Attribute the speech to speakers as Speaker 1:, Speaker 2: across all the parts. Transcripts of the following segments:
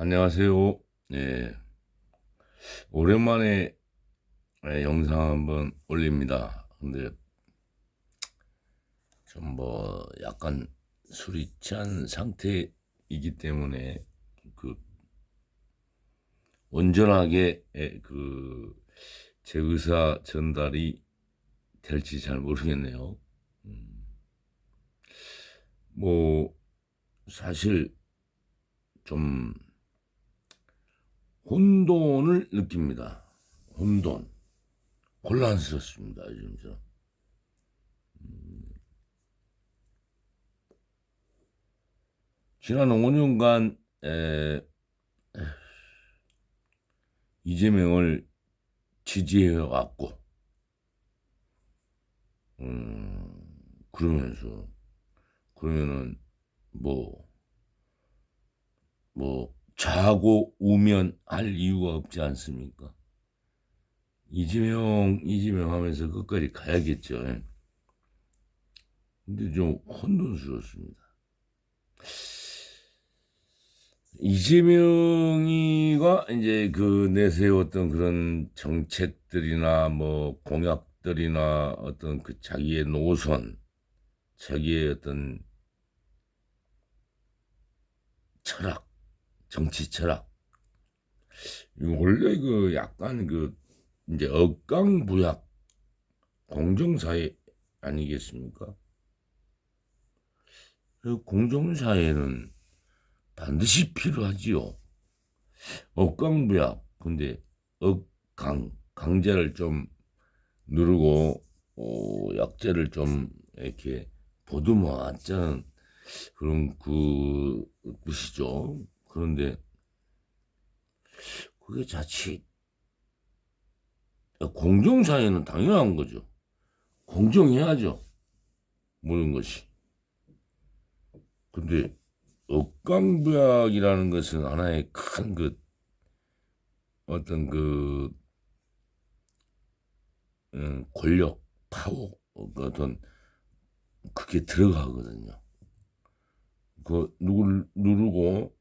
Speaker 1: 안녕하세요. 예. 오랜만에 예, 영상 한번 올립니다. 근데 좀 뭐 약간 술이 취한 상태이기 때문에 그 온전하게 예, 그제 의사 전달이 될지 잘 모르겠네요. 음. 뭐 사실 좀 혼돈을 느낍니다. 혼돈. 혼란스럽습니다. 요즘 저. 음. 지난 5년간 에, 이재명을 지지해 왔고, 음, 그러면서 그러면은 뭐뭐 자고 우면 할 이유가 없지 않습니까? 이재명 이재명 하면서 끝까지 가야겠죠. 예. 근데 좀 혼돈스럽습니다. 이재명이가 이제 그 내세웠던 그런 정책들이나 뭐 공약들이나 어떤 그 자기의 노선, 자기의 어떤 철학, 정치 철학. 원래 그 약간 그 이제 억강부약 공정사회 아니겠습니까? 그 공정사회는 반드시 필요하지요. 억강부약. 근데 억강 강제를 좀 누르고 어, 약제를 좀 이렇게 보듬어 왔자는 그런 그 뜻이죠. 그런데 그게 자칫 공정사회는 당연한 거죠. 공정해야죠. 모든 것이. 근데 억강부약이라는 것은 하나의 큰 그 어떤 그 음, 권력, 파워, 그 어떤 그게 들어가거든요. 그 누구를 누르고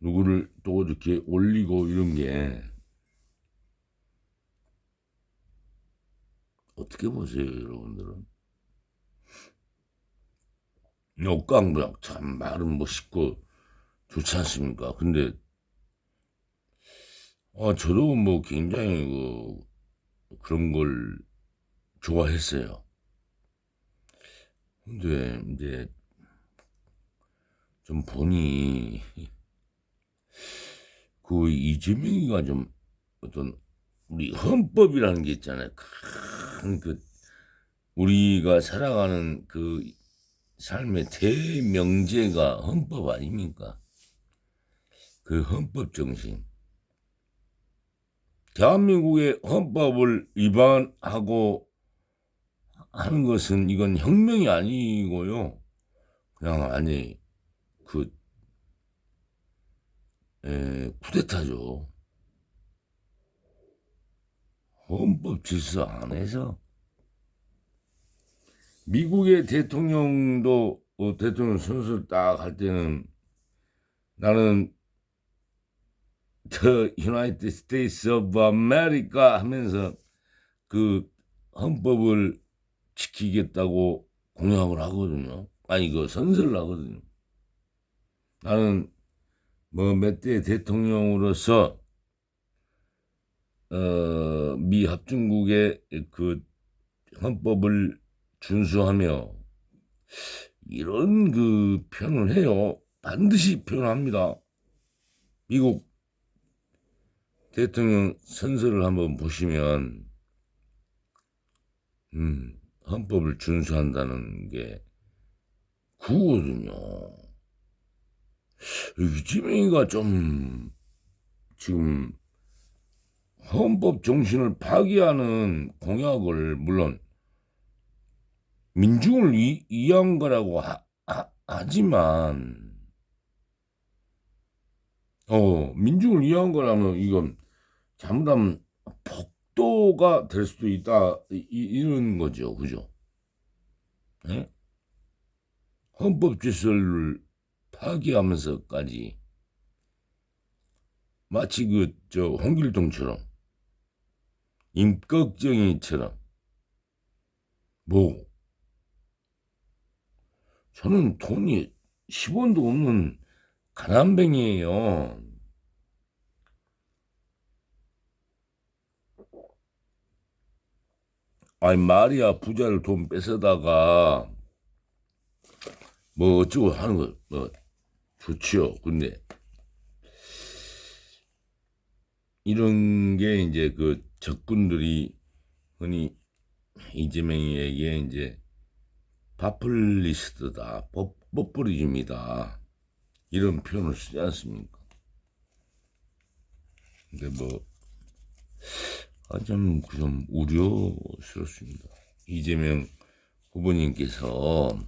Speaker 1: 누구를 또 이렇게 올리고 이런 게 어떻게 보세요, 여러분들은? 역강부약 참 말은 멋있고 좋지 않습니까? 근데 아, 저도 뭐 굉장히 그 그런 걸 좋아했어요. 근데 이제 좀 보니 그 이재명이가 좀 어떤 우리 헌법이라는 게 있잖아요. 큰 그 우리가 살아가는 그 삶의 대명제가 헌법 아닙니까? 그 헌법 정신. 대한민국의 헌법을 위반하고 하는 것은 이건 혁명이 아니고요. 그냥 아니 그 에, 쿠데타죠. 헌법 질서 안에서 미국의 대통령도 어, 대통령 선수를 딱 할 때는 나는 The United States of America 하면서 그 헌법을 지키겠다고 공약을 하거든요. 아니 그 선서를 하거든요. 나는 뭐 몇 대 대통령으로서 어, 미 합중국의 그 헌법을 준수하며 이런 그 표현을 해요. 반드시 표현합니다. 미국 대통령 선서를 한번 보시면 음, 헌법을 준수한다는 게 구거든요. 이재명이가 좀 지금 헌법 정신을 파기하는 공약을 물론 민중을 위, 위한 거라고 하, 하, 지만 어, 민중을 위한 거라면 이건 잘못하면 폭도가 될 수도 있다 이, 이런 거죠, 그죠? 네? 헌법 질서를 파기하면서까지. 마치 그 저 홍길동처럼 임꺽정이처럼. 뭐? 저는 돈이 10원도 없는 가난뱅이에요. 아니 말이야 부자를 돈 뺏어다가 뭐 어쩌고 하는 거 뭐 좋지요. 근데 이런 게 이제 그 적군들이 흔히 이재명에게 이제 파플리스트다, 법, 법부리즘이다 이런 표현을 쓰지 않습니까? 근데 뭐, 아, 좀, 좀 우려스럽습니다. 이재명 후보님께서,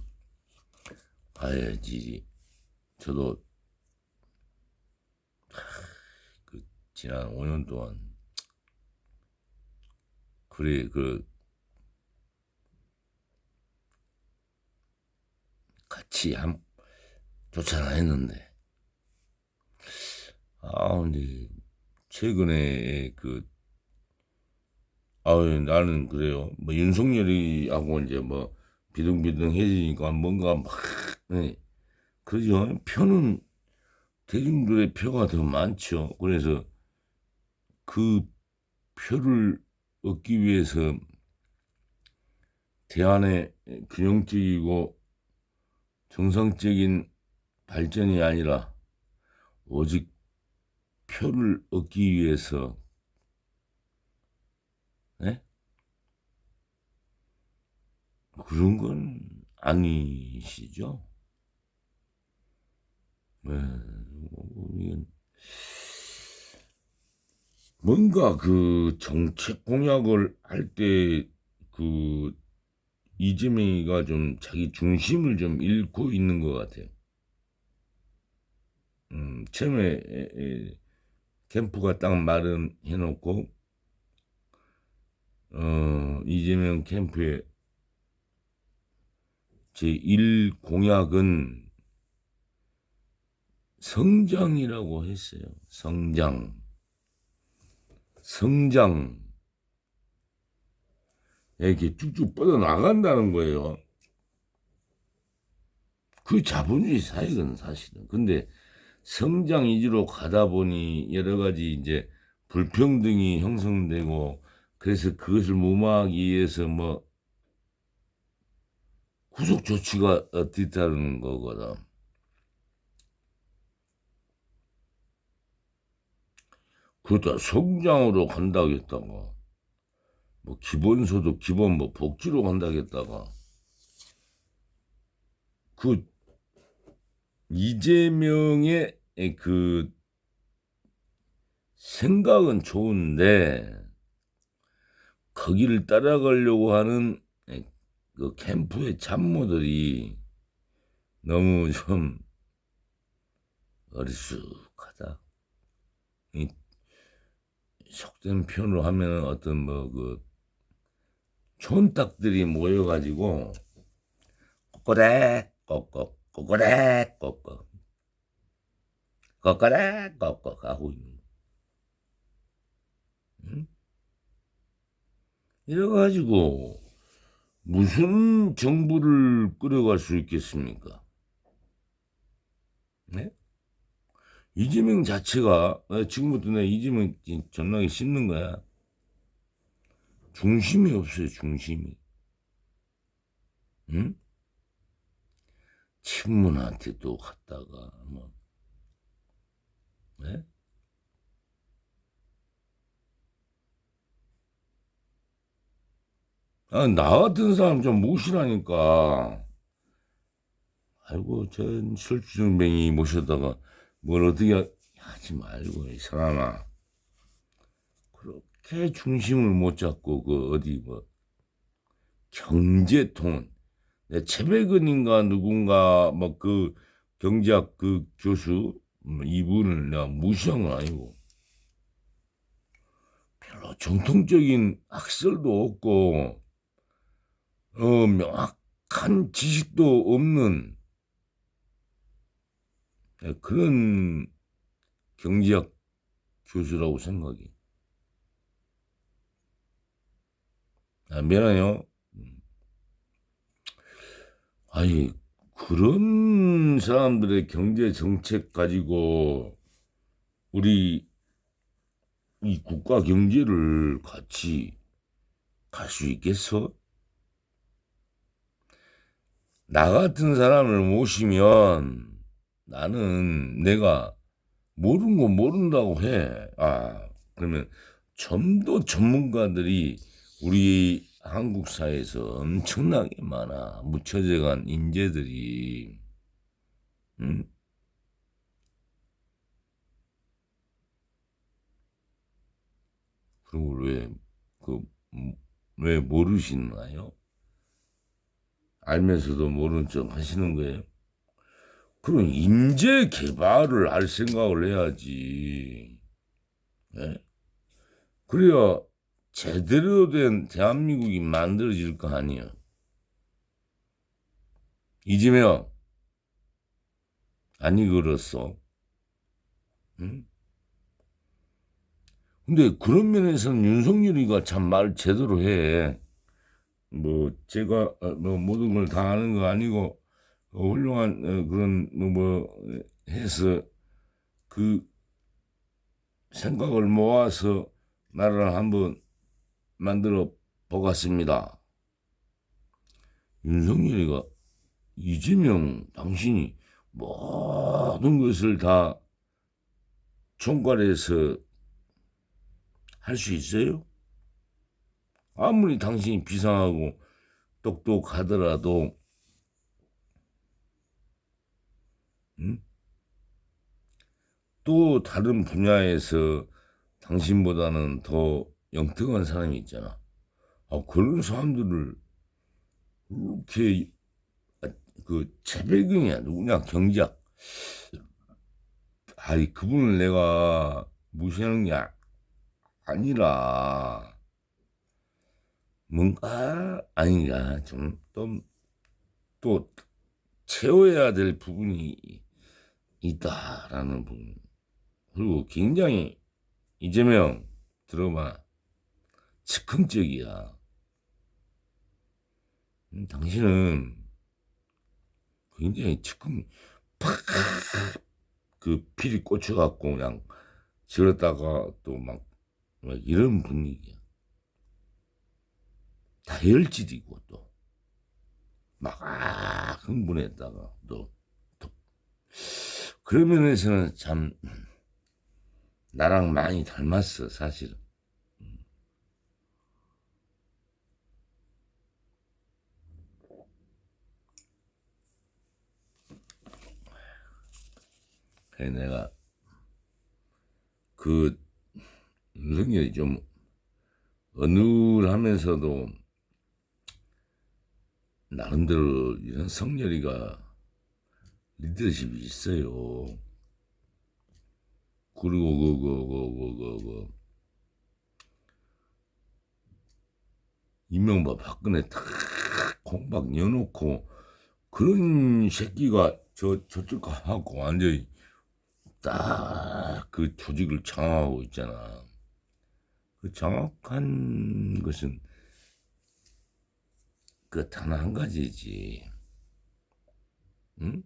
Speaker 1: 아야지, 저도, 그, 지난 5년 동안, 그래, 그, 같이 한, 안 했는데, 아, 근데, 최근에 그, 아유, 나는 그래요. 뭐, 윤석열이하고 이제 뭐, 비등비등해지니까 뭔가 막, 네. 그죠? 표는, 대중들의 표가 더 많죠. 그래서 그 표를 얻기 위해서 대안의 균형적이고 정상적인 발전이 아니라 오직 표를 얻기 위해서 네? 그런 건 아니시죠? 네, 이건 뭔가 그 정책 공약을 할 때 그 이재명이가 좀 자기 중심을 좀 잃고 있는 것 같아요. 음, 처음에 캠프가 딱 마련해 놓고 어, 이재명 캠프의 제1 공약은 성장이라고 했어요. 성장. 성장. 이렇게 쭉쭉 뻗어나간다는 거예요. 그 자본주의 사역은 사실은. 근데 성장 위주로 가다 보니 여러 가지 이제 불평등이 형성되고 그래서 그것을 무마하기 위해서 뭐 후속 조치가 뒤따르는 거거든. 그러다 성장으로 간다겠다가 뭐 기본소득 기본 뭐 복지로 간다겠다가 그 이재명의 그 생각은 좋은데 거기를 따라가려고 하는 그 캠프의 참모들이 너무 좀 어리숙하다. 이 속된 표현으로 하면 어떤 뭐 그 촌딱들이 모여가지고 꼬꼬래 꼬꼬 꼬꼬래 꼬꼬 꼬꼬래 꼬꼬 하고 있는 응? 이래가지고 무슨 정부를 끌어갈 수 있겠습니까? 네? 이재명 자체가 어, 지금부터 내 이재명 전락에 씹는 거야. 중심이 없어요, 중심이. 응? 친문한테 또 갔다가, 뭐, 네? 아, 나 같은 사람 좀 모시라니까. 아이고, 전 술주정뱅이 모셔다가 뭘 어떻게 하지 말고, 이 사람아. 그렇게 중심을 못 잡고, 그, 어디, 뭐, 경제통, 내 최백은인가 누군가, 뭐, 그, 경제학 그 교수, 뭐 이분을 내가 무시한 건 아니고, 별로 정통적인 학설도 없고, 어, 명확한 지식도 없는 그런 경제학 교수라고 생각이. 아, 미안해요. 음. 아니, 그런 사람들의 경제 정책 가지고 우리 이 국가 경제를 같이 갈 수 있겠어? 나 같은 사람을 모시면 나는 내가 모르는 거 모른다고 해. 아, 그러면 좀 더 전문가들이 우리 한국 사회에서 엄청나게 많아. 묻혀져 간 인재들이. 응? 그런 걸 왜, 그, 음, 왜 모르시나요? 알면서도 모르는 척 하시는 거예요? 그럼 인재 개발을 할 생각을 해야지. 예? 그래야 제대로 된 대한민국이 만들어질 거 아니야. 이재명, 아니, 그렇소. 응? 근데 그런 면에서는 윤석열이가 참 말 제대로 해. 뭐, 제가, 어, 뭐, 모든 걸 다 아는 거 아니고, 어, 훌륭한 어, 그런 뭐, 뭐 해서 그 생각을 모아서 나라를 한번 만들어 보겠습니다. 윤석열이가 이재명 당신이 모든 것을 다 총괄해서 할 수 있어요? 아무리 당신이 비상하고 똑똑하더라도 응? 또 다른 분야에서 당신보다는 더 영특한 사람이 있잖아. 아, 그런 사람들을 이렇게 아, 그 최백은이야 누구냐 경작. 아이 그분을 내가 무시하는 게 아- 아니라 뭔가 아닌가 좀또또 채워야 될 부분이 있다라는 부분. 그리고 굉장히 이재명 들어봐 즉흥적이야. 음, 당신은 굉장히 즉흥 팍 그 필이 꽂혀갖고 그냥 지었다가 또막 이런 분위기야. 다혈질이고 또 막 아, 흥분했다가 또, 또 그런 면에서는 참 나랑 많이 닮았어 사실은. 그래 내가 그 윤석열이 좀 어눌하면서도 나름대로 이런 성열이가 리더십이 있어요. 그리고 그그 그 그 그 그 이명박 박근혜 탁 공박 여놓고 그런 새끼가 저 저쪽 가고 완전히 딱 그 조직을 장악하고 있잖아. 그 정확한 것은 그 단 한 가지지. 응?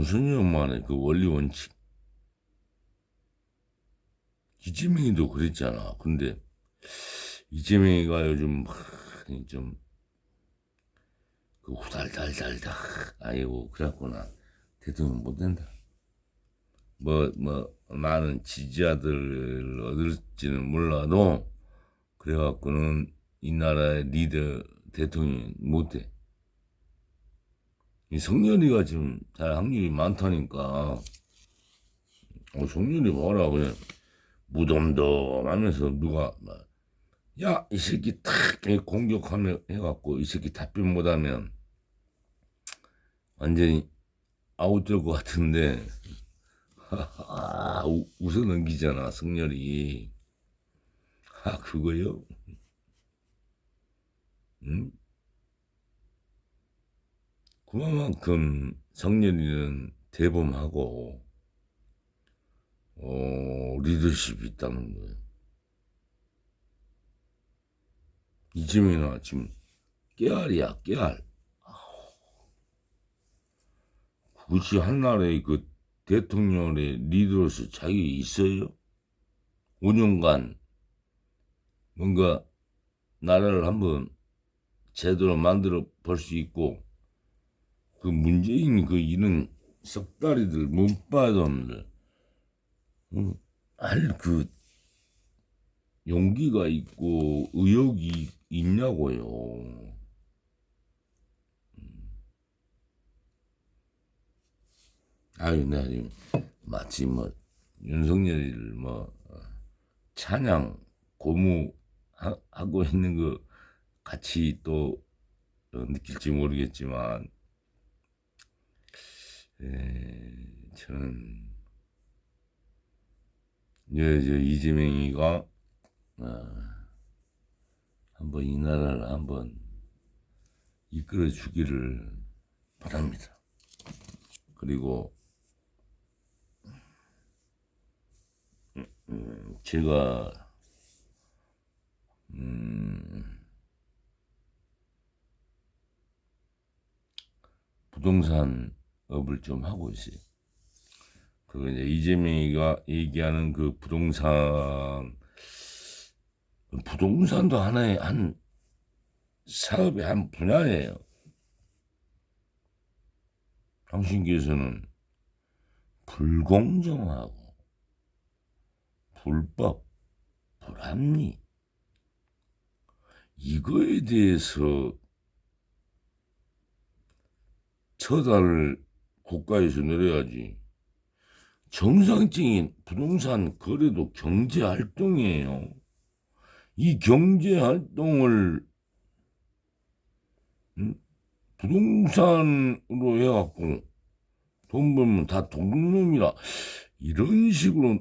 Speaker 1: 윤석열만의 그 원리 원칙. 이재명이도 그랬잖아. 근데 이재명이가 요즘 좀그 후달달달달 아이고 그랬구나. 대통령 못 된다. 뭐, 뭐, 많은 지지자들을 얻을지는 몰라도, 그래갖고는 이 나라의 리더 대통령이 못 돼. 이 성렬이가 지금 잘 확률이 많다니까. 어, 성렬이 뭐라 그래. 무덤덤 하면서 누가, 막, 야, 이 새끼 탁 공격하면 해갖고 이 새끼 답변 못하면 완전히 아웃될 것 같은데, 아, 웃어 넘기잖아, 성렬이. 아, 그거요? 응? 그만큼 성렬이는 대범하고, 어, 리더십이 있다는 거예요. 이재명이나 지금 깨알이야, 깨알. 그것이 한나라의 그 대통령의 리더로서 자격이 있어요? 5년간 뭔가 나라를 한번 제대로 만들어 볼 수 있고 그 문재인 그 이런 썩다리들 못봐도들 알그 용기가 있고 의욕이 있냐고요. 아유, 내가 지금 마치 뭐 윤석열이를 뭐 어, 찬양 고무 하, 하고 있는 거 같이 또 어, 느낄지 모르겠지만 에, 저는 예, 저 이재명이가 어, 한번 이 나라를 한번 이끌어 주기를 바랍니다. 그리고 음, 제가 음, 부동산 업을 좀 하고 있어요. 그 이제 이재명이가 얘기하는 그 부동산 부동산도 하나의 한 사업의 한 분야예요. 당신께서는 불공정하고 불법, 불합리 이거에 대해서 처단을 국가에서 내려야지. 정상적인 부동산 거래도 경제 활동이에요. 이 경제 활동을 음? 부동산으로 해갖고 돈 벌면 다 돈놈이라 이런 식으로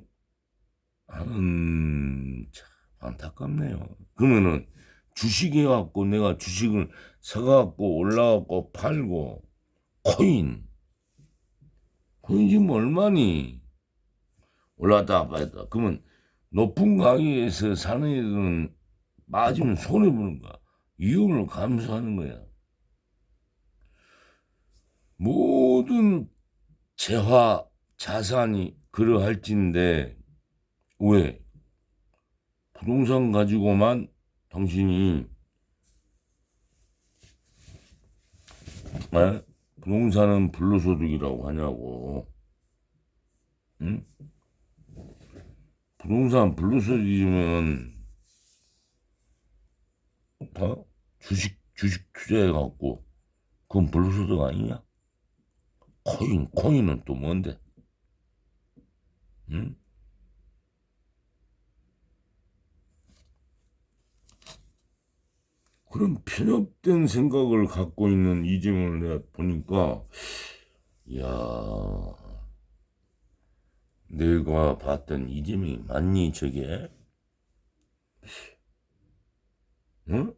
Speaker 1: 하는 참 안타깝네요. 그러면은 주식 해갖고 내가 주식을 사갖고 올라갖고 팔고 코인 코인 지금 얼마니 올라갔다 빠졌다. 그러면 높은 가격에서 사는 애들은 빠지면 손해보는 거야. 위험을 감수하는 거야. 모든 재화 자산이 그러할진데 왜? 부동산 가지고만 당신이 에? 부동산은 불로소득이라고 하냐고 응? 부동산 불로소득이면 어? 주식 주식 투자해 갖고 그건 불로소득 아니냐? 코인 코인은 또 뭔데? 응? 그런 편협된 생각을 갖고 있는 이재명을 내가 보니까, 야 내가 봤던 이재명이 맞니, 저게? 응?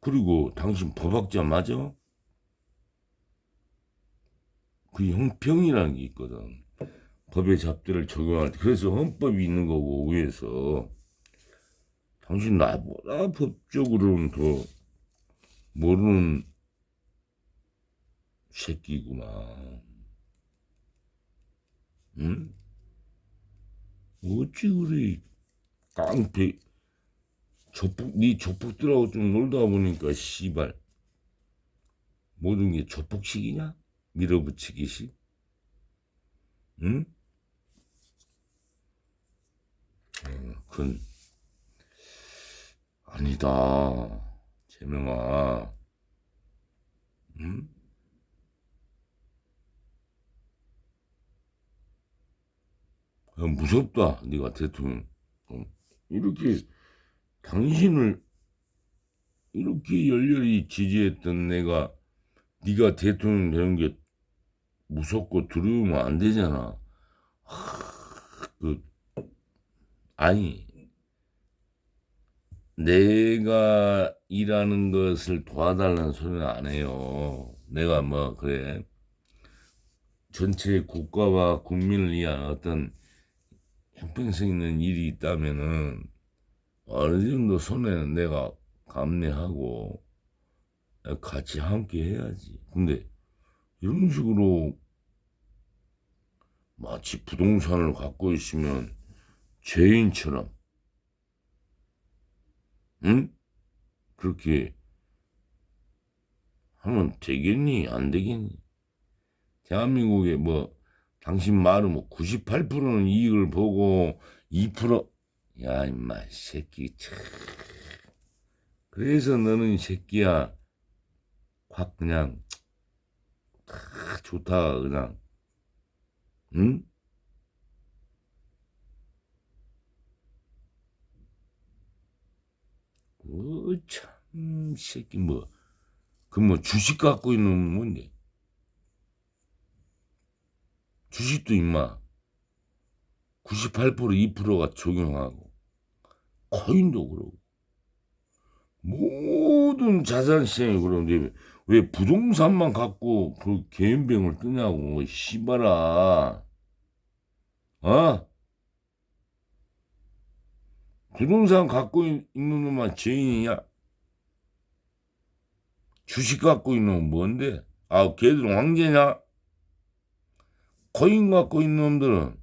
Speaker 1: 그리고 당신 법학자 맞아? 그 형평이라는 게 있거든. 법의 잡들을 적용할 때. 그래서 헌법이 있는 거고, 위에서. 당신 나보다 법적으로는 더 모르는 새끼구나. 응? 어찌 그래, 깡패. 조폭, 니 조폭들하고 좀 놀다 보니까, 씨발. 모든 게 조폭식이냐? 밀어붙이기식? 응? 어, 그건 아니다. 재명아. 응? 야, 무섭다. 네가 대통령. 어, 이렇게 당신을 이렇게 열렬히 지지했던 내가 네가 대통령 되는 게 무섭고 두려우면 안 되잖아. 하, 그 아니 내가 일하는 것을 도와달라는 소리는 안 해요. 내가 뭐 그래 전체 국가와 국민을 위한 어떤 형평성 있는 일이 있다면은 어느 정도 손해는 내가 감내하고 같이 함께 해야지. 근데 이런 식으로 마치 부동산을 갖고 있으면 죄인처럼, 응? 그렇게 하면 되겠니? 안 되겠니? 대한민국에 뭐, 당신 말은 뭐 98%는 이익을 보고 2%, 야, 임마, 이 새끼, 참. 그래서 너는 이 새끼야, 확 그냥, 다 좋다, 그냥. 응? 어, 참, 새끼, 뭐, 그 뭐, 주식 갖고 있는 건 뭔데? 주식도 임마, 98% 2%가 적용하고, 코인도 그러고, 모든 자산 시장이 그러는데, 왜 부동산만 갖고 그 개인병을 뜨냐고, 씨발아. 어? 부동산 갖고 있- 있는 놈만 죄인이냐? 주식 갖고 있는 놈은 뭔데? 아, 걔들은 황제냐? 코인 갖고 있는 놈들은,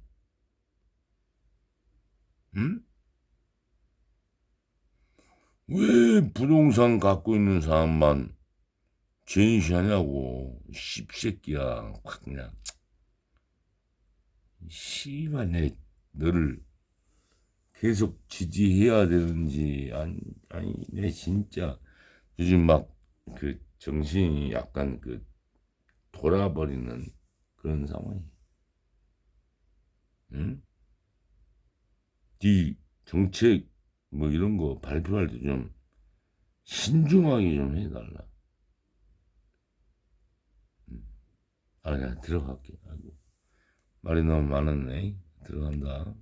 Speaker 1: 응? 왜 부동산 갖고 있는 사람만 죄인시하냐고, 씹새끼야. 확 그냥. 씨발, 내, 너를 계속 지지해야 되는지, 아니, 아니, 내 진짜 요즘 막 그 정신이 약간 그 돌아버리는 그런 상황이. 응? 네 정책 뭐 이런 거 발표할 때 좀 신중하게 좀 해달라. 응. 아, 야, 들어갈게. 아이고. 말이 너무 많았네. 들어간다.